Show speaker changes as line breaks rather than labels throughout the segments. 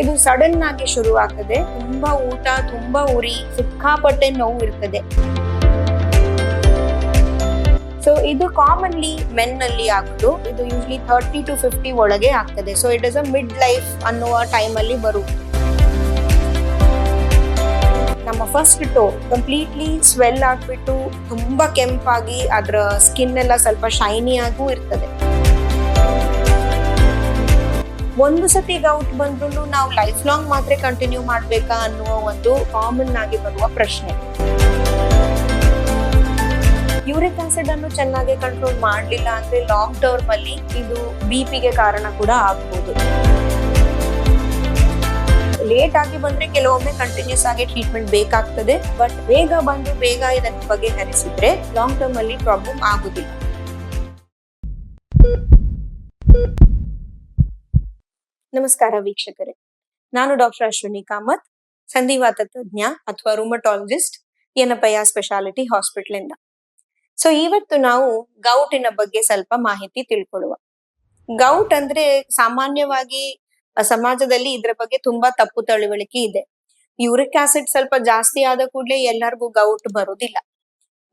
ಇದು ಸಡನ್ ಆಗಿ ಶುರು ಆಗ್ತದೆ ತುಂಬಾ ಊಟ, ತುಂಬಾ ಉರಿ, ಸಿಕ್ಕಾಪಟ್ಟೆ ನೋವು ಇರ್ತದೆ. ಸೊ ಇದು ಕಾಮನ್ಲಿ ಮೆನ್ನಲ್ಲಿ ಆಗುದು. ಇದು ಯೂಸ್ಲಿ ಥರ್ಟಿ ಟು ಫಿಫ್ಟಿ ಒಳಗೆ ಆಗ್ತದೆ. So it is a mid life ಅನ್ನುವ ಟೈಮ್ ಅಲ್ಲಿ ಬರು ನಮ್ಮ ಫಸ್ಟ್ ಟೋ ಕಂಪ್ಲೀಟ್ಲಿ ಸ್ವೆಲ್ ಆಗ್ಬಿಟ್ಟು ತುಂಬಾ ಕೆಂಪಾಗಿ ಅದರ ಸ್ಕಿನ್ ಎಲ್ಲ ಸ್ವಲ್ಪ ಶೈನಿ ಆಗೂ ಇರ್ತದೆ. ಒಂದು ಸತಿ ಗೌಟ್ ಬಂದ್ರು ನಾವು ಲೈಫ್ ಲಾಂಗ್ ಮಾತ್ರ ಕಂಟಿನ್ಯೂ ಮಾಡ್ಬೇಕಾ ಅನ್ನುವ ಒಂದು ಕಾಮನ್ ಆಗಿ ಬರುವ ಪ್ರಶ್ನೆ. ಯೂರಿಕ್ ಆಸಿಡ್ ಅನ್ನು ಚೆನ್ನಾಗಿ ಕಂಟ್ರೋಲ್ ಮಾಡಲಿಲ್ಲ ಅಂದ್ರೆ ಲಾಂಗ್ ಟರ್ಮ್ ಅಲ್ಲಿ ಇದು ಬಿ ಪಿಗೆ ಕಾರಣ ಕೂಡ ಆಗ್ಬೋದು. ಲೇಟ್ ಆಗಿ ಬಂದ್ರೆ ಕೆಲವೊಮ್ಮೆ ಕಂಟಿನ್ಯೂಸ್ ಆಗಿ ಟ್ರೀಟ್ಮೆಂಟ್ ಬೇಕಾಗ್ತದೆ ಬಟ್ ಬೇಗ ಬಂದು ಬೇಗ ಇದನ್ನ ಬಗೆಹರಿಸಿದ್ರೆ ಲಾಂಗ್ ಟರ್ಮ್ ಅಲ್ಲಿ ಪ್ರಾಬ್ಲಮ್ ಆಗುದಿಲ್ಲ. ನಮಸ್ಕಾರ ವೀಕ್ಷಕರೇ. ನಾನು ಡಾಕ್ಟರ್ ಅಶ್ವಿನಿ ಕಾಮತ್ ಸಂಧಿವಾತ ತಜ್ಞ ಅಥವಾ ರೂಮಟಾಲಜಿಸ್ಟ್ ಏನಪ್ಪಯ್ಯ ಸ್ಪೆಷಾಲಿಟಿ ಹಾಸ್ಪಿಟಲ್ ಇಂದ. ಸೊ ಇವತ್ತು ನಾವು ಗೌಟಿನ ಬಗ್ಗೆ ಸ್ವಲ್ಪ ಮಾಹಿತಿ ತಿಳ್ಕೊಳ್ಳುವ. ಗೌಟ್ ಅಂದ್ರೆ ಸಾಮಾನ್ಯವಾಗಿ ಸಮಾಜದಲ್ಲಿ ಇದ್ರ ಬಗ್ಗೆ ತುಂಬಾ ತಪ್ಪು ತಿಳುವಳಿಕೆ ಇದೆ. ಯೂರಿಕ್ ಆಸಿಡ್ ಸ್ವಲ್ಪ ಜಾಸ್ತಿ ಆದ ಕೂಡಲೇ ಎಲ್ಲರಿಗೂ ಗೌಟ್ ಬರೋದಿಲ್ಲ.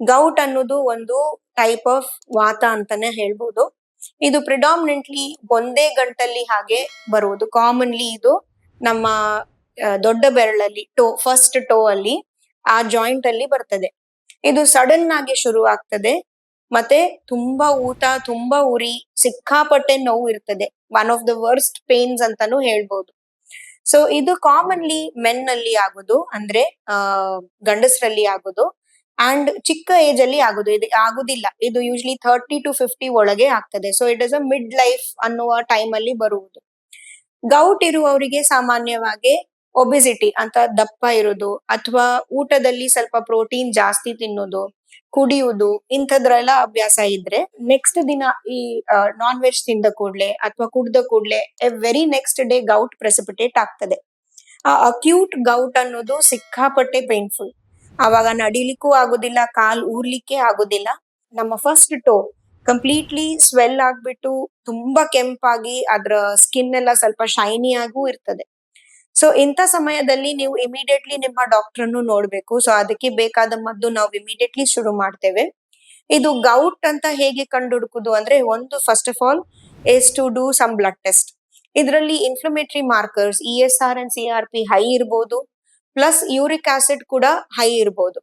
ಗೌಟ್ ಅನ್ನೋದು ಒಂದು ಟೈಪ್ ಆಫ್ ವಾತ ಅಂತಾನೆ ಹೇಳ್ಬೋದು. ಇದು ಪ್ರಿಡಾಮಿನೆಂಟ್ಲಿ ಒಂದೇ ಗಂಟಲ್ಲಿ ಹಾಗೆ ಬರುವುದು ಕಾಮನ್ಲಿ ಇದು ನಮ್ಮ ದೊಡ್ಡ ಬೆರಳಲ್ಲಿ, ಟೋ ಫಸ್ಟ್ ಟೋ ಅಲ್ಲಿ, ಆ ಜಾಯಿಂಟ್ ಅಲ್ಲಿ ಬರ್ತದೆ. ಇದು ಸಡನ್ ಆಗಿ ಶುರು ಆಗ್ತದೆ ಮತ್ತೆ ತುಂಬಾ ಊತ, ತುಂಬಾ ಉರಿ, ಸಿಕ್ಕಾಪಟ್ಟೆ ನೋವು ಇರ್ತದೆ. One of the worst pains ಅಂತಾನು ಹೇಳ್ಬೋದು. ಸೊ ಇದು ಕಾಮನ್ಲಿ ಮೆನ್ ಅಲ್ಲಿ ಆಗೋದು. ಅಂದ್ರೆ ಗಂಡಸರಲ್ಲಿ ಆಗುದು. ಅಂಡ್ ಚಿಕ್ಕ ಏಜ್ ಅಲ್ಲಿ ಆಗುದು, ಇದು ಆಗುದಿಲ್ಲ. ಇದು ಯೂಶಲಿ ಥರ್ಟಿ ಟು ಫಿಫ್ಟಿ ಒಳಗೆ ಆಗ್ತದೆ. So it is a mid life ಅನ್ನುವ ಟೈಮ್ ಅಲ್ಲಿ ಬರುವುದು. ಗೌಟ್ ಇರುವವರಿಗೆ ಸಾಮಾನ್ಯವಾಗಿ ಒಬಿಸಿಟಿ ಅಂತ ದಪ್ಪ ಇರೋದು, ಅಥವಾ ಊಟದಲ್ಲಿ ಸ್ವಲ್ಪ ಪ್ರೋಟೀನ್ ಜಾಸ್ತಿ ತಿನ್ನೋದು ಕುಡಿಯುವುದು ಇಂಥದ್ರೆಲ್ಲ ಅಭ್ಯಾಸ ಇದ್ರೆ ನೆಕ್ಸ್ಟ್ ದಿನ ಈ ನಾನ್ ವೆಜ್ ತಿಂದ ಕೂಡ್ಲೆ ಅಥವಾ ಕುಡ್ದ ಕೂಡ್ಲೆ very next day gout precipitate ಆಗ್ತದೆ. ಆ ಅಕ್ಯೂಟ್ ಗೌಟ್ ಅನ್ನೋದು ಸಿಕ್ಕಾಪಟ್ಟೆ ಪೇನ್ಫುಲ್ ಅವಾಗ ನಡಿಲಿಕ್ಕೂ ಆಗುದಿಲ್ಲ, ಕಾಲ್ ಊರ್ಲಿಕ್ಕೆ ಆಗುದಿಲ್ಲ. ನಮ್ಮ ಫಸ್ಟ್ ಟೋ ಕಂಪ್ಲೀಟ್ಲಿ ಸ್ವೆಲ್ ಆಗ್ಬಿಟ್ಟು ತುಂಬಾ ಕೆಂಪಾಗಿ ಅದ್ರ ಸ್ಕಿನ್ ಎಲ್ಲ ಸ್ವಲ್ಪ ಶೈನಿ ಆಗೂ ಇರ್ತದೆ. ಸೊ ಇಂಥ ಸಮಯದಲ್ಲಿ ನೀವು ಇಮಿಡಿಯೇಟ್ಲಿ ನಿಮ್ಮ ಡಾಕ್ಟರ್ ಅನ್ನು ನೋಡ್ಬೇಕು. ಸೊ ಅದಕ್ಕೆ ಬೇಕಾದ ಮದ್ದು ನಾವು ಇಮಿಡಿಯೇಟ್ಲಿ ಶುರು ಮಾಡ್ತೇವೆ. ಇದು ಗೌಟ್ ಅಂತ ಹೇಗೆ ಕಂಡು ಹುಡುಕುದು ಅಂದ್ರೆ ಒಂದು first of all is to do some blood test ಇದರಲ್ಲಿ inflammatory markers E S R and C R P high ಇರ್ಬೋದು. ಪ್ಲಸ್ ಯೂರಿಕ್ ಆಸಿಡ್ ಕೂಡ ಹೈ ಇರ್ಬೋದು.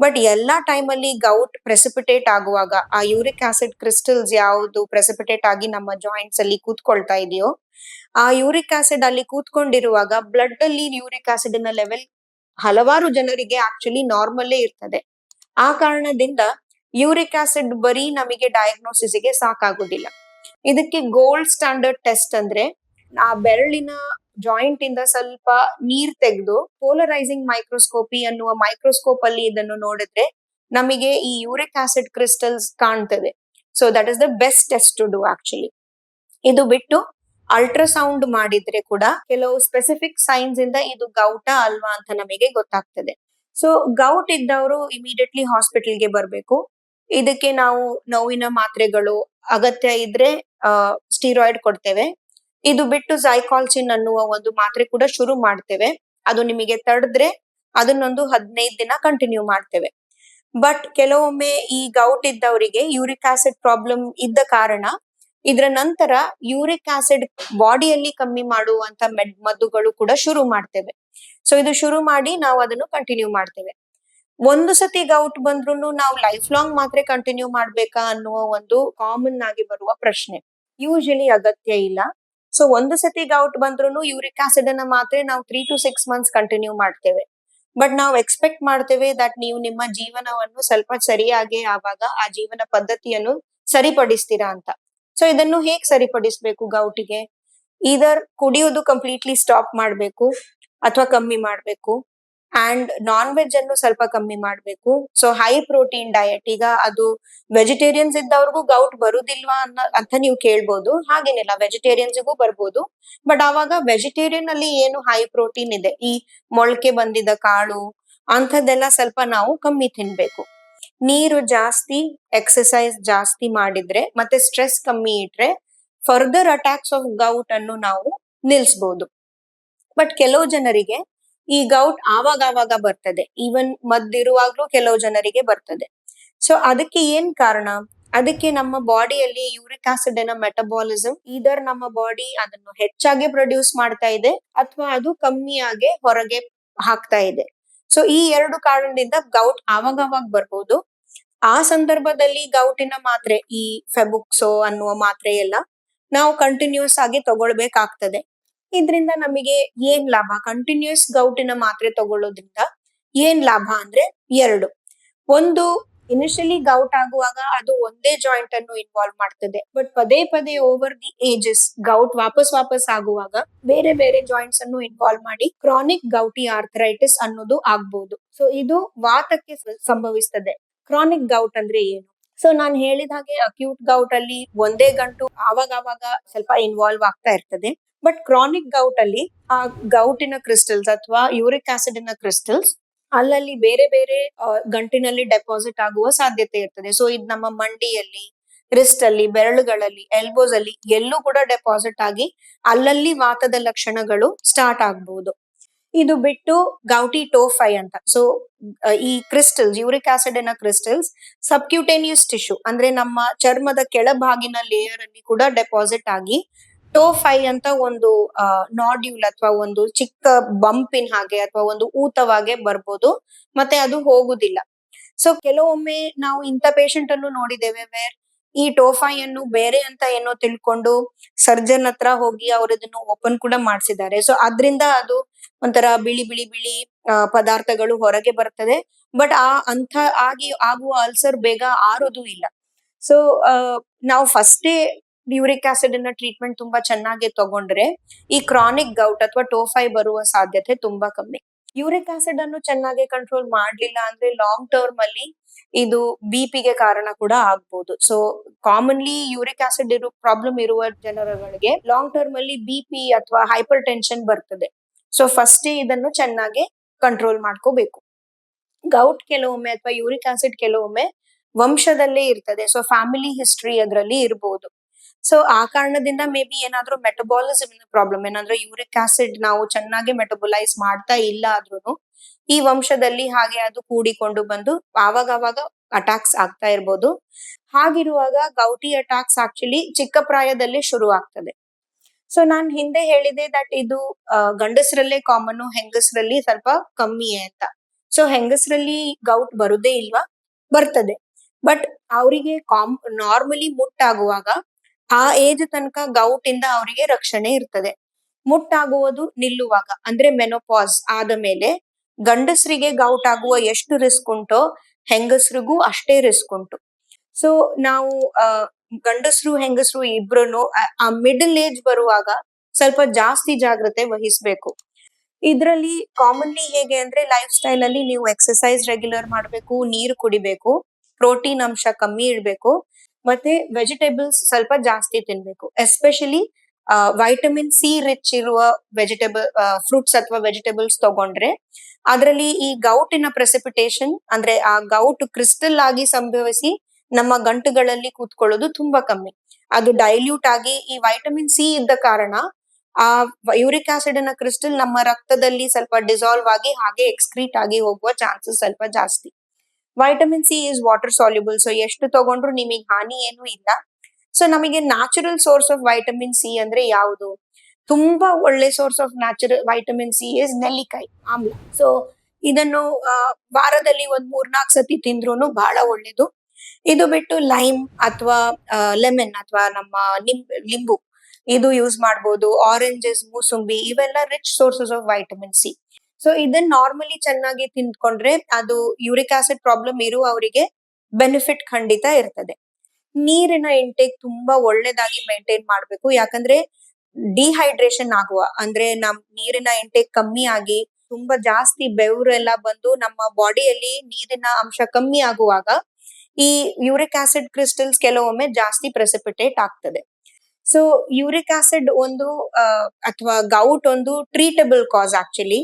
ಬಟ್ ಎಲ್ಲಾ ಟೈಮಲ್ಲಿ ಗೌಟ್ ಪ್ರೆಸಿಪಿಟೇಟ್ ಆಗುವಾಗ, ಆ ಯೂರಿಕ್ ಆಸಿಡ್ ಕ್ರಿಸ್ಟಲ್ಸ್ ಯಾವುದು ಪ್ರೆಸಿಪಿಟೇಟ್ ಆಗಿ ನಮ್ಮ ಜಾಯಿಂಟ್ಸ್ ಅಲ್ಲಿ ಕೂತ್ಕೊಳ್ತಾ ಇದೆಯೋ, ಆ ಯೂರಿಕ್ ಆಸಿಡ್ ಅಲ್ಲಿ ಕೂತ್ಕೊಂಡಿರುವಾಗ ಬ್ಲಡ್ ಅಲ್ಲಿ ಯೂರಿಕ್ ಆಸಿಡ್ನ ಲೆವೆಲ್ ಹಲವಾರು ಜನರಿಗೆ ಆಕ್ಚುಲಿ ನಾರ್ಮಲ್ಲೇ ಇರ್ತದೆ. ಆ ಕಾರಣದಿಂದ ಯೂರಿಕ್ ಆಸಿಡ್ ಬರೀ ನಮಗೆ ಡಯಾಗ್ನೋಸಿಸ್ಗೆ ಸಾಕಾಗುದಿಲ್ಲ. ಇದಕ್ಕೆ ಗೋಲ್ಡ್ ಸ್ಟ್ಯಾಂಡರ್ಡ್ ಟೆಸ್ಟ್ ಅಂದ್ರೆ, ಆ ಬೆರಳಿನ ಜಾಯಿಂಟ್ ಇಂದ ಸ್ವಲ್ಪ ನೀರ್ ತೆಗೆದು ಪೋಲರೈಸಿಂಗ್ ಮೈಕ್ರೋಸ್ಕೋಪಿ ಅನ್ನುವ ಮೈಕ್ರೋಸ್ಕೋಪ್ ಅಲ್ಲಿ ಇದನ್ನು ನೋಡಿದ್ರೆ ನಮಗೆ ಈ ಯೂರಿಕ್ ಆಸಿಡ್ ಕ್ರಿಸ್ಟಲ್ಸ್ ಕಾಣ್ತದೆ. So that is the best test to do actually ಇದು ಬಿಟ್ಟು ಅಲ್ಟ್ರಾಸೌಂಡ್ ಮಾಡಿದ್ರೆ ಕೂಡ ಕೆಲವು ಸ್ಪೆಸಿಫಿಕ್ ಸೈನ್ಸ್ ಇಂದ ಇದು ಗೌಟ ಅಲ್ವಾ ಅಂತ ನಮಗೆ ಗೊತ್ತಾಗ್ತದೆ. ಸೊ ಗೌಟ್ ಇದ್ದವರು ಇಮಿಡಿಯೇಟ್ಲಿ ಹಾಸ್ಪಿಟಲ್ಗೆ ಬರಬೇಕು. ಇದಕ್ಕೆ ನಾವು ನೋವಿನ ಮಾತ್ರೆಗಳು ಅಗತ್ಯ ಇದ್ರೆ ಸ್ಟೀರಾಯ್ಡ್ ಕೊಡ್ತೇವೆ. ಇದು ಬಿಟ್ಟು ಜೈಕಾಲ್ಚಿನ್ ಅನ್ನುವ ಒಂದು ಮಾತ್ರೆ ಕೂಡ ಶುರು ಮಾಡ್ತೇವೆ. ಅದು ನಿಮಗೆ ತಡೆದ್ರೆ ಅದನ್ನೊಂದು ಹದಿನೈದು ದಿನ ಕಂಟಿನ್ಯೂ ಮಾಡ್ತೇವೆ. ಬಟ್ ಕೆಲವೊಮ್ಮೆ ಈ ಗೌಟ್ ಇದ್ದವರಿಗೆ ಯೂರಿಕ್ ಆಸಿಡ್ ಪ್ರಾಬ್ಲಮ್ ಇದ್ದ ಕಾರಣ ಇದರ ನಂತರ ಯೂರಿಕ್ ಆಸಿಡ್ ಬಾಡಿಯಲ್ಲಿ ಕಮ್ಮಿ ಮಾಡುವಂತ ಮೆಡ್, ಮದ್ದುಗಳು ಕೂಡ ಶುರು ಮಾಡ್ತೇವೆ. ಸೊ ಇದು ಶುರು ಮಾಡಿ ನಾವು ಅದನ್ನು ಕಂಟಿನ್ಯೂ ಮಾಡ್ತೇವೆ. ಒಂದು ಸತಿ ಗೌಟ್ ಬಂದ್ರು ನಾವು ಲೈಫ್ ಲಾಂಗ್ ಮಾತ್ರ ಕಂಟಿನ್ಯೂ ಮಾಡ್ಬೇಕಾ ಅನ್ನುವ ಒಂದು ಕಾಮನ್ ಆಗಿ ಬರುವ ಪ್ರಶ್ನೆ. ಯೂಶಲಿ ಅಗತ್ಯ ಇಲ್ಲ. ಸೊ ಒಂದು ಸತಿ ಗೌಟ್ ಬಂದ್ರು ಯೂರಿಕ್ ಆಸಿಡ್ ಅನ್ನ ಮಾತ್ರ ನಾವು three to six months continue ಮಾಡ್ತೇವೆ. ಬಟ್ ನಾವು ಎಕ್ಸ್ಪೆಕ್ಟ್ ಮಾಡ್ತೇವೆ ದಟ್ ನೀವು ನಿಮ್ಮ ಜೀವನವನ್ನು ಸ್ವಲ್ಪ ಸರಿಯಾಗಿ ಆವಾಗ ಆ ಜೀವನ ಪದ್ಧತಿಯನ್ನು ಸರಿಪಡಿಸ್ತೀರಾ ಅಂತ. ಸೊ ಇದನ್ನು ಹೇಗ್ ಸರಿಪಡಿಸ್ಬೇಕು ಗೌಟಿಗೆ ಇದರ್ ಕುಡಿಯೋದು ಕಂಪ್ಲೀಟ್ಲಿ ಸ್ಟಾಪ್ ಮಾಡ್ಬೇಕು ಅಥವಾ ಕಮ್ಮಿ ಮಾಡ್ಬೇಕು. ಅಂಡ್ ನಾನ್ ವೆಜ್ ಅನ್ನು ಸ್ವಲ್ಪ ಕಮ್ಮಿ ಮಾಡ್ಬೇಕು. ಸೊ ಹೈ ಪ್ರೋಟೀನ್ ಡಯಟ್ ಈಗ ಅದು ವೆಜಿಟೇರಿಯನ್ಸ್ ಇದ್ದವ್ರಿಗೂ ಗೌಟ್ ಬರುದಿಲ್ವಾ ಅನ್ನೋ, ಅಂತ ನೀವು ಕೇಳ್ಬೋದು. ಹಾಗೇನಿಲ್ಲ ವೆಜಿಟೇರಿಯನ್ಸ್ಗೂ ಬರ್ಬೋದು. ಬಟ್ ಆವಾಗ ವೆಜಿಟೇರಿಯನ್ ಅಲ್ಲಿ ಏನು ಹೈ ಪ್ರೋಟೀನ್ ಇದೆ? ಈ ಮೊಳಕೆ ಬಂದಿದ ಕಾಳು, ಅಂಥದ್ದೆಲ್ಲ ಸ್ವಲ್ಪ ನಾವು ಕಮ್ಮಿ ತಿನ್ಬೇಕು. ನೀರು ಜಾಸ್ತಿ ಎಕ್ಸಸೈಸ್ ಜಾಸ್ತಿ ಮಾಡಿದ್ರೆ, ಮತ್ತೆ ಸ್ಟ್ರೆಸ್ ಕಮ್ಮಿ ಇಟ್ರೆ ಫರ್ದರ್ ಅಟ್ಯಾಕ್ಸ್ ಆಫ್ ಗೌಟ್ ಅನ್ನು ನಾವು ನಿಲ್ಸ್ಬೋದು. ಬಟ್ ಕೆಲವು ಜನರಿಗೆ ಈ ಗೌಟ್ ಆವಾಗ ಆವಾಗ ಬರ್ತದೆ. ಈವನ್ ಮದ್ದಿರುವಾಗ್ಲೂ ಕೆಲವು ಜನರಿಗೆ ಬರ್ತದೆ. ಸೊ ಅದಕ್ಕೆ ಏನ್ ಕಾರಣ? ಅದಕ್ಕೆ ನಮ್ಮ ಬಾಡಿಯಲ್ಲಿ ಯೂರಿಕ್ ಆಸಿಡ್ನ ಮೆಟಬಾಲಿಸಮ್ ಇದರ್ ನಮ್ಮ ಬಾಡಿ ಅದನ್ನು ಹೆಚ್ಚಾಗಿ ಪ್ರೊಡ್ಯೂಸ್ ಮಾಡ್ತಾ ಇದೆ, ಅಥವಾ ಅದು ಕಮ್ಮಿಯಾಗಿ ಹೊರಗೆ ಹಾಕ್ತಾ ಇದೆ. ಸೊ ಈ ಎರಡು ಕಾರಣದಿಂದ ಗೌಟ್ ಆವಾಗವಾಗ ಬರ್ಬೋದು. ಆ ಸಂದರ್ಭದಲ್ಲಿ ಗೌಟಿನ ಮಾತ್ರೆ, ಈ ಫೆಬುಕ್ಸೋ ಅನ್ನುವ ಮಾತ್ರೆ ಎಲ್ಲ ನಾವು ಕಂಟಿನ್ಯೂಸ್ ಆಗಿ ತಗೊಳ್ಬೇಕಾಗ್ತದೆ. ಇದರಿಂದ ನಮಗೆ ಏನ್ ಲಾಭ? ಕಂಟಿನ್ಯೂಸ್ ಗೌಟಿನ ಮಾತ್ರೆ ತಗೊಳ್ಳೋದ್ರಿಂದ ಏನ್ ಲಾಭ ಅಂದ್ರೆ ಎರಡು. ಒಂದು ಇನಿಷಿಯಲಿ ಗೌಟ್ ಆಗುವಾಗ ಅದು ಒಂದೇ ಜಾಯಿಂಟ್ ಅನ್ನು ಇನ್ವಾಲ್ವ್ ಮಾಡ್ತದೆ. ಬಟ್ ಪದೇ ಪದೇ ಓವರ್ ದಿ ಏಜಸ್ ಗೌಟ್ ವಾಪಸ್ ವಾಪಸ್ ಆಗುವಾಗ ಬೇರೆ ಬೇರೆ ಜಾಯಿಂಟ್ಸ್ ಅನ್ನು ಇನ್ವಾಲ್ವ್ ಮಾಡಿ ಕ್ರಾನಿಕ್ ಗೌಟಿ ಆರ್ಥರೈಟಿಸ್ ಅನ್ನೋದು ಆಗ್ಬಹುದು ಸೊ ಇದು ವಾತಕ್ಕೆ ಸಂಭವಿಸ್ತದೆ. ಕ್ರಾನಿಕ್ ಗೌಟ್ ಅಂದ್ರೆ ಏನು? ಸೊ ನಾನು ಹೇಳಿದ ಹಾಗೆ ಅಕ್ಯೂಟ್ ಗೌಟ್ ಅಲ್ಲಿ ಒಂದೇ ಗಂಟು ಆವಾಗ ಆವಾಗ ಸ್ವಲ್ಪ ಇನ್ವಾಲ್ವ್ ಆಗ್ತಾ ಇರ್ತದೆ. ಬಟ್ ಕ್ರಾನಿಕ್ ಗೌಟ್ ಅಲ್ಲಿ ಆ ಗೌಟಿನ ಕ್ರಿಸ್ಟಲ್ಸ್ ಅಥವಾ ಯೂರಿಕ್ ಆಸಿಡಿನ ಕ್ರಿಸ್ಟಲ್ಸ್ ಅಲ್ಲಲ್ಲಿ ಬೇರೆ ಬೇರೆ ಗಂಟಿನಲ್ಲಿ ಡೆಪಾಸಿಟ್ ಆಗುವ ಸಾಧ್ಯತೆ ಇರ್ತದೆ. ಸೊ ಇದು ನಮ್ಮ ಮಂಡಿಯಲ್ಲಿ ರಿಸ್ಟ್ ಅಲ್ಲಿ, ಬೆರಳುಗಳಲ್ಲಿ ಎಲ್ಬೋಸ್ ಅಲ್ಲಿ ಎಲ್ಲೂ ಕೂಡ ಡೆಪಾಸಿಟ್ ಆಗಿ ಅಲ್ಲಲ್ಲಿ ವಾತದ ಲಕ್ಷಣಗಳು ಸ್ಟಾರ್ಟ್ ಆಗ್ಬಹುದು ಇದು ಬಿಟ್ಟು ಗೌಟಿ ಟೋಫೈ ಅಂತ. ಸೊ ಈ ಕ್ರಿಸ್ಟಲ್ಸ್ ಯೂರಿಕ್ ಆಸಿಡ್ ಇನ ಕ್ರಿಸ್ಟಲ್ಸ್ ಸಬ್ಕ್ಯೂಟೇನಿಯಸ್ ಟಿಶ್ಯೂ ಅಂದ್ರೆ ನಮ್ಮ ಚರ್ಮದ ಕೆಳಭಾಗಿನ ಲೇಯರ್ ಅಲ್ಲಿ ಕೂಡ ಡೆಪಾಸಿಟ್ ಆಗಿ ಟೋಫೈ ಅಂತ ಒಂದು ನಾಡ್ಯೂಲ್ ಅಥವಾ ಒಂದು ಚಿಕ್ಕ ಬಂಪಿನ ಹಾಗೆ ಅಥವಾ ಒಂದು ಊತವಾಗೆ ಬರ್ಬೋದು, ಮತ್ತೆ ಅದು ಹೋಗುದಿಲ್ಲ. ಸೊ ಕೆಲವೊಮ್ಮೆ ನಾವು ಇಂಥ ಪೇಷಂಟ್ ಅನ್ನು ನೋಡಿದ್ದೇವೆ ವೇರ್ ಈ ಟೋಫೈ ಅನ್ನು ಬೇರೆ ಅಂತ ಏನೋ ತಿಳ್ಕೊಂಡು ಸರ್ಜನ್ ಹತ್ರ ಹೋಗಿ ಅವ್ರು ಅದನ್ನು ಓಪನ್ ಕೂಡ ಮಾಡಿಸಿದ್ದಾರೆ. ಸೊ ಅದ್ರಿಂದ ಅದು ಒಂಥರ ಬಿಳಿ ಬಿಳಿ ಬಿಳಿ ಪದಾರ್ಥಗಳು ಹೊರಗೆ ಬರ್ತದೆ. ಬಟ್ ಆ ಅಂತ ಆಗಿ ಆಗುವ ಅಲ್ಸರ್ ಬೇಗ ಆರೋದು ಇಲ್ಲ. ಸೊ ನಾವು ಫಸ್ಟೇ ಯೂರಿಕ್ ಆಸಿಡ್ ಅನ್ನ ಟ್ರೀಟ್ಮೆಂಟ್ ತುಂಬಾ ಚೆನ್ನಾಗಿ ತಗೊಂಡ್ರೆ ಈ ಕ್ರಾನಿಕ್ ಗೌಟ್ ಅಥವಾ ಟೋಫೈ ಬರುವ ಸಾಧ್ಯತೆ ತುಂಬಾ ಕಮ್ಮಿ. ಯೂರಿಕ್ ಆಸಿಡ್ ಅನ್ನು ಚೆನ್ನಾಗಿ ಕಂಟ್ರೋಲ್ ಮಾಡ್ಲಿಲ್ಲ ಅಂದ್ರೆ ಲಾಂಗ್ ಟರ್ಮ್ ಅಲ್ಲಿ ಇದು ಬಿ ಗೆ ಕಾರಣ ಕೂಡ ಆಗ್ಬಹುದು ಸೊ ಕಾಮನ್ಲಿ ಯೂರಿಕ್ ಆಸಿಡ್ ಇರೋ ಪ್ರಾಬ್ಲಮ್ ಇರುವ ಜನರುಗಳಿಗೆ ಲಾಂಗ್ ಟರ್ಮ್ ಅಲ್ಲಿ ಬಿ ಪಿ ಅಥವಾ ಹೈಪರ್ ಟೆನ್ಷನ್ ಬರ್ತದೆ ಸೊ ಫಸ್ಟ್ ಇದನ್ನು ಚೆನ್ನಾಗಿ ಕಂಟ್ರೋಲ್ ಮಾಡ್ಕೋಬೇಕು. ಗೌಟ್ ಕೆಲವೊಮ್ಮೆ ಅಥವಾ ಯೂರಿಕ್ ಆಸಿಡ್ ಕೆಲವೊಮ್ಮೆ ವಂಶದಲ್ಲೇ ಇರ್ತದೆ. ಸೊ ಫ್ಯಾಮಿಲಿ ಹಿಸ್ಟ್ರಿ ಅದರಲ್ಲಿ ಇರಬಹುದು ಸೊ ಆ ಕಾರಣದಿಂದ ಮೇ ಬಿ ಏನಾದ್ರೂ ಮೆಟಬಾಲಿಸಮ್ ಪ್ರಾಬ್ಲಮ್ ಏನಂದ್ರೆ ಯೂರಿಕ್ ಆಸಿಡ್ ನಾವು ಚೆನ್ನಾಗಿ ಮೆಟಬೊಲೈಸ್ ಮಾಡ್ತಾ ಇಲ್ಲ ಆದ್ರೂ ಈ ವಂಶದಲ್ಲಿ ಹಾಗೆ ಅದು ಕೂಡಿಕೊಂಡು ಬಂದು ಆವಾಗ ಅವಾಗ ಅಟ್ಯಾಕ್ಸ್ ಆಗ್ತಾ ಇರ್ಬೋದು. ಹಾಗಿರುವಾಗ ಗೌಟಿ ಅಟ್ಯಾಕ್ಸ್ ಆಕ್ಚುಲಿ ಚಿಕ್ಕ ಪ್ರಾಯದಲ್ಲಿ ಶುರು ಆಗ್ತದೆ. ಸೊ ನಾನ್ ಹಿಂದೆ ಹೇಳಿದೆ ದಟ್ ಇದು ಗಂಡಸರಲ್ಲೇ ಕಾಮನ್ ಹೆಂಗಸರಲ್ಲಿ ಸ್ವಲ್ಪ ಕಮ್ಮಿ ಅಂತ. ಸೊ ಹೆಂಗಸರಲ್ಲಿ ಗೌಟ್ ಬರುದೇ ಇಲ್ವಾ? ಬರ್ತದೆ. ಬಟ್ ಅವರಿಗೆ ಕಾಮ್ ನಾರ್ಮಲಿ ಮುಟ್ಟಾಗುವಾಗ ಆ ಏಜ್ ತನಕ ಗೌಟ್ ಇಂದ ಅವರಿಗೆ ರಕ್ಷಣೆ ಇರ್ತದೆ. ಮುಟ್ಟಾಗುವುದು ನಿಲ್ಲುವಾಗ, ಅಂದ್ರೆ ಮೆನೋಪಾಸ್ ಆದ ಮೇಲೆ ಗಂಡಸರಿಗೆ ಗೌಟ್ ಆಗುವ ಎಷ್ಟು ರಿಸ್ಕ್ ಉಂಟೋ, ಹೆಂಗಸರಿಗೂ ಅಷ್ಟೇ ರಿಸ್ಕ್ ಉಂಟು. ಸೊ ನಾವು ಗಂಡಸರು, ಹೆಂಗಸರು ಇಬ್ರು ಆ ಮಿಡಲ್ ಏಜ್ ಬರುವಾಗ ಸ್ವಲ್ಪ ಜಾಸ್ತಿ ಜಾಗ್ರತೆ ವಹಿಸ್ಬೇಕು. ಇದ್ರಲ್ಲಿ ಕಾಮನ್ಲಿ ಹೇಗೆ ಅಂದ್ರೆ ಲೈಫ್ ಸ್ಟೈಲ್ ಅಲ್ಲಿ ನೀವು ಎಕ್ಸಸೈಸ್ ರೆಗ್ಯುಲರ್ ಮಾಡ್ಬೇಕು, ನೀರು ಕುಡಿಬೇಕು ಪ್ರೋಟೀನ್ ಅಂಶ ಕಮ್ಮಿ ಇಡ್ಬೇಕು. ಮತ್ತೆ ವೆಜಿಟೇಬಲ್ಸ್ ಸ್ವಲ್ಪ ಜಾಸ್ತಿ ತಿನ್ಬೇಕು. ಎಸ್ಪೆಷಲಿ ವೈಟಮಿನ್ ಸಿ ರಿಚ್ ಇರುವ ವೆಜಿಟೇಬಲ್ ಫ್ರೂಟ್ಸ್ ಅಥವಾ ವೆಜಿಟೇಬಲ್ಸ್ ತಗೊಂಡ್ರೆ, ಅದರಲ್ಲಿ ಈ ಗೌಟಿನ ಪ್ರೆಸಿಪಿಟೇಷನ್ ಅಂದ್ರೆ ಆ ಗೌಟ್ ಕ್ರಿಸ್ಟಲ್ ಆಗಿ ಸಂಭವಿಸಿ ನಮ್ಮ ಗಂಟುಗಳಲ್ಲಿ ಕೂತ್ಕೊಳ್ಳೋದು ತುಂಬಾ ಕಮ್ಮಿ. ಅದು ಡೈಲ್ಯೂಟ್ ಆಗಿ ಈ ವೈಟಮಿನ್ ಸಿ ಇದ್ದ ಕಾರಣ, ಆ ಯೂರಿಕ್ ಆಸಿಡ್ನ ಕ್ರಿಸ್ಟಲ್ ನಮ್ಮ ರಕ್ತದಲ್ಲಿ ಸ್ವಲ್ಪ ಡಿಸಾಲ್ವ್ ಆಗಿ ಹಾಗೆ ಎಕ್ಸ್ಕ್ರೀಟ್ ಆಗಿ ಹೋಗುವ ಚಾನ್ಸಸ್ ಸ್ವಲ್ಪ ಜಾಸ್ತಿ. Vitamin C is water soluble so ಎಷ್ಟು ತಗೊಂಡ್ರು ನಿಮಗೆ ಹಾನಿ ಏನು ಇಲ್ಲ. ಸೊ ನಮಗೆ natural source of vitamin C ಅಂದ್ರೆ ಯಾವುದು? ತುಂಬಾ ಒಳ್ಳೆ source of natural vitamin C is ನೆಲ್ಲಿಕಾಯಿ, ಆಮ್ಲ. ಸೊ ಇದನ್ನು ವಾರದಲ್ಲಿ ಒಂದ್ ಮೂರ್ನಾಲ್ಕು ಸತಿ ತಿಂದ್ರು ಬಹಳ ಒಳ್ಳೇದು. ಇದು ಬಿಟ್ಟು ಲೈಮ್ ಅಥವಾ ಲೆಮನ್ ಅಥವಾ ನಮ್ಮ ನಿಂಬ್ ಲಿಂಬು, ಇದು ಯೂಸ್ ಮಾಡಬಹುದು ಆರೆಂಜಸ್ ಮೂಸುಂಬಿ ಇವೆಲ್ಲ rich sources of vitamin C so ಇದನ್ನ ನಾರ್ಮಲಿ ಚೆನ್ನಾಗಿ ತಿಂದ್ಕೊಂಡ್ರೆ ಅದು ಯೂರಿಕ್ ಆಸಿಡ್ ಪ್ರಾಬ್ಲಮ್ ಇರುವವರಿಗೆ ಬೆನಿಫಿಟ್ ಖಂಡಿತ ಇರ್ತದೆ. ನೀರಿನ ಇಂಟೇಕ್ ತುಂಬಾ ಒಳ್ಳೇದಾಗಿ ಮೇಂಟೈನ್ ಮಾಡ್ಬೇಕು. ಯಾಕಂದ್ರೆ ಡಿಹೈಡ್ರೇಷನ್ ಆಗುವ. ಅಂದ್ರೆ ನಮ್ ನೀರಿನ ಇಂಟೇಕ್ ಕಮ್ಮಿ ಆಗಿ ತುಂಬಾ ಜಾಸ್ತಿ ಬೆವರೆಲ್ಲ ಬಂದು ನಮ್ಮ ಬಾಡಿಯಲ್ಲಿ ನೀರಿನ ಅಂಶ ಕಮ್ಮಿ ಆಗುವಾಗ ಈ ಯೂರಿಕ್ ಆಸಿಡ್ ಕ್ರಿಸ್ಟಲ್ಸ್ ಕೆಲವೊಮ್ಮೆ ಜಾಸ್ತಿ ಪ್ರೆಸಿಪಿಟೇಟ್ ಆಗ್ತದೆ. ಸೊ ಯೂರಿಕ್ ಆಸಿಡ್ ಒಂದು ಅಥವಾ ಗೌಟ್ ಒಂದು ಟ್ರೀಟಬಲ್ ಕಾಸ್ ಆಕ್ಚುಲಿ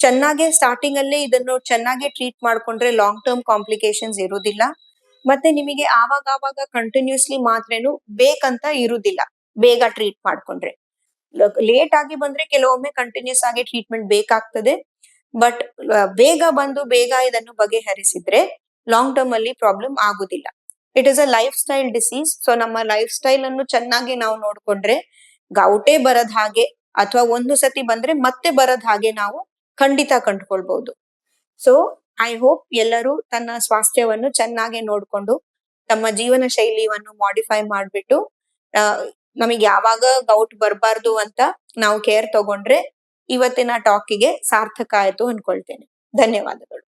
ಚೆನ್ನಾಗಿ ಸ್ಟಾರ್ಟಿಂಗ್ ಅಲ್ಲೇ ಇದನ್ನು ಚೆನ್ನಾಗಿ ಟ್ರೀಟ್ ಮಾಡ್ಕೊಂಡ್ರೆ ಲಾಂಗ್ ಟರ್ಮ್ ಕಾಂಪ್ಲಿಕೇಶನ್ಸ್ ಇರುವುದಿಲ್ಲ. ಮತ್ತೆ ನಿಮಗೆ ಆವಾಗ ಆವಾಗ ಕಂಟಿನ್ಯೂಸ್ಲಿ ಮಾತ್ರೇನು ಬೇಕಂತ ಇರುವುದಿಲ್ಲ. ಬೇಗ ಟ್ರೀಟ್ ಮಾಡ್ಕೊಂಡ್ರೆ. ಲೇಟ್ ಆಗಿ ಬಂದ್ರೆ ಕೆಲವೊಮ್ಮೆ ಕಂಟಿನ್ಯೂಸ್ ಆಗಿ ಟ್ರೀಟ್ಮೆಂಟ್ ಬೇಕಾಗ್ತದೆ. ಬಟ್ ಬೇಗ ಬಂದು ಬೇಗ ಇದನ್ನು ಬಗೆಹರಿಸಿದ್ರೆ ಲಾಂಗ್ ಟರ್ಮ್ ಅಲ್ಲಿ ಪ್ರಾಬ್ಲಮ್ ಆಗುದಿಲ್ಲ it is a lifestyle disease so ನಮ್ಮ ಲೈಫ್ ಸ್ಟೈಲ್ ಅನ್ನು ಚೆನ್ನಾಗಿ ನಾವು ನೋಡ್ಕೊಂಡ್ರೆ, ಗೌಟೆ ಬರದ ಹಾಗೆ, ಅಥವಾ ಒಂದು ಸತಿ ಬಂದ್ರೆ ಮತ್ತೆ ಬರದ ಹಾಗೆ ನಾವು ಖಂಡಿತ ಕಂಡುಕೊಳ್ಬಹುದು. ಸೊ ಐ ಹೋಪ್ ಎಲ್ಲರೂ ತನ್ನ ಸ್ವಾಸ್ಥ್ಯವನ್ನು ಚೆನ್ನಾಗಿ ನೋಡ್ಕೊಂಡು, ತಮ್ಮ ಜೀವನ ಶೈಲಿಯನ್ನು ಮಾಡಿಫೈ ಮಾಡ್ಬಿಟ್ಟು ನಮಗೆ ಯಾವಾಗ ಗೌಟ್ ಬರಬಾರ್ದು ಅಂತ ನಾವು ಕೇರ್ ತಗೊಂಡ್ರೆ, ಇವತ್ತಿನ ಟಾಕಿಗೆ ಸಾರ್ಥಕ ಆಯ್ತು ಅನ್ಕೊಳ್ತೇನೆ. ಧನ್ಯವಾದಗಳು.